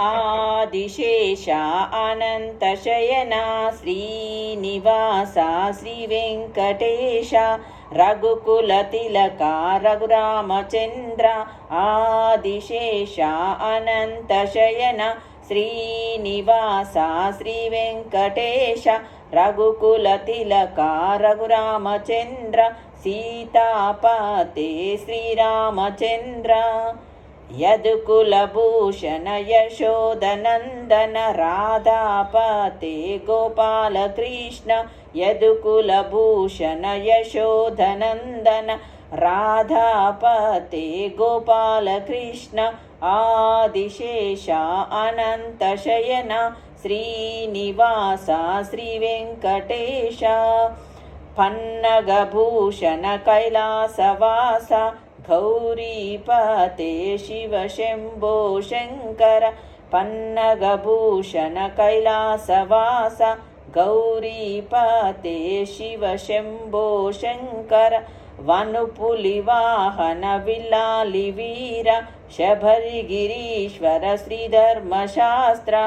ఆదిశేష అనంతశయన శ్రీనివాస శ్రీవెంకటేశ రఘుకులతిలక రఘురామచంద్ర ఆదిశేష అనంతశయన శ్రీనివాస శ్రీవెంకటేశ రఘుకులతిలక రఘురామచంద్ర సీతాపతే శ్రీరామచంద్ర. यदुकुलभूषण यशोदनन्दन राधापते गोपालकृष्ण यदुकुलभूषण यशोदनन्दन राधापते गोपालकृष्ण आदिशेषा अनन्तशयन श्रीनिवासा श्रीवेङ्कटेश पन्नगभूषण कैलासवासा गौरीपाते शिव शम्भो शङ्कर पन्नगभूषण कैलासवास गौरीपते शिव शम्भो शङ्कर वनपुलिवाहन विलालिवीर शबरिगिरीश्वर श्रीधर्मशास्त्र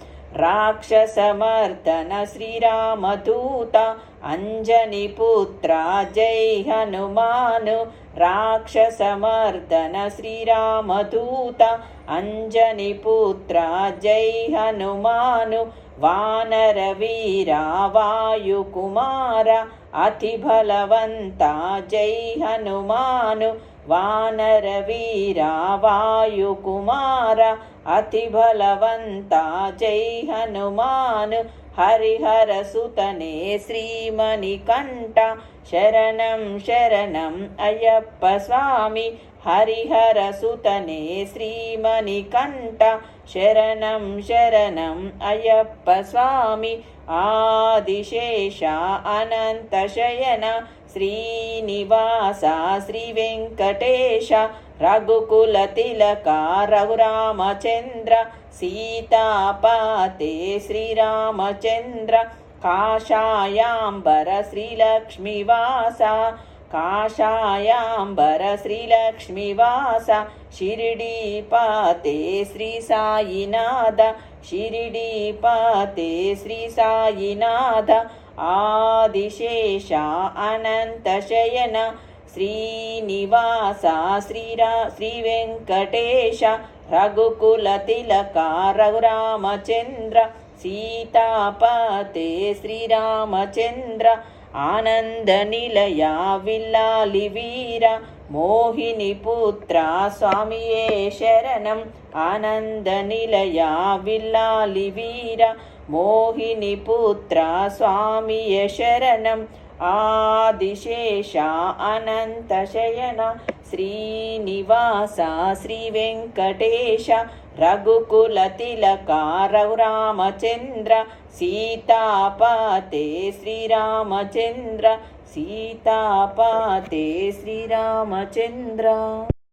राक्षसमर्दन श्रीरामदूता अञ्जनिपुत्रा जै हनुमानु। राक्षसमर्दन श्रीरामदूता अञ्जनिपुत्रा जै हनुमानु। वानरवीरा वायुकुमार अतिबलवन्ता जै हनुमानु। वानरवीरा वायुकुमार अतिबलवन्ता जै हनुमान् हरिहरसुतने श्रीमणिकण्ट शरणं शरणम् अय्यप्प स्वामि हरिहरसुतने श्रीमणिकण्ट शरणं शरणम् अय्यप्प स्वामि आदिशेषा अनन्तशयन శ్రీనివాస శ్రీ వెంకటేశ రఘుకుల తిలక రఘురామచంద్ర సీతాపాతే శ్రీరామచంద్ర కాషాయాంబర శ్రీలక్ష్మివాస కాషాయాంబర శ్రీలక్ష్మివాస షిరిడీపతే శ్రీ సాయినాథ షిరిడీపతే శ్రీ సాయినాథ ఆదిశేష అనంతశయన శ్రీనివాస శ్రీరా శ్రీవెంకటేశ రఘుకులతిలక రఘురామచంద్ర సీతాపతే శ్రీరామచంద్ర ఆనంద నిలయ విల్లాలి వీర మోహిని పుత్ర స్వామియే శరణం ఆనంద నిలయ విల్లాలి వీర మోహిని పుత్ర స్వామియ శరణం ఆదిశేష అనంతశయన శ్రీనివాస శ్రీ వెంకటేశ రఘుకుల తిలక రఘురామచంద్ర సీతాపతే శ్రీరామచంద్ర సీతాపతే శ్రీరామచంద్ర.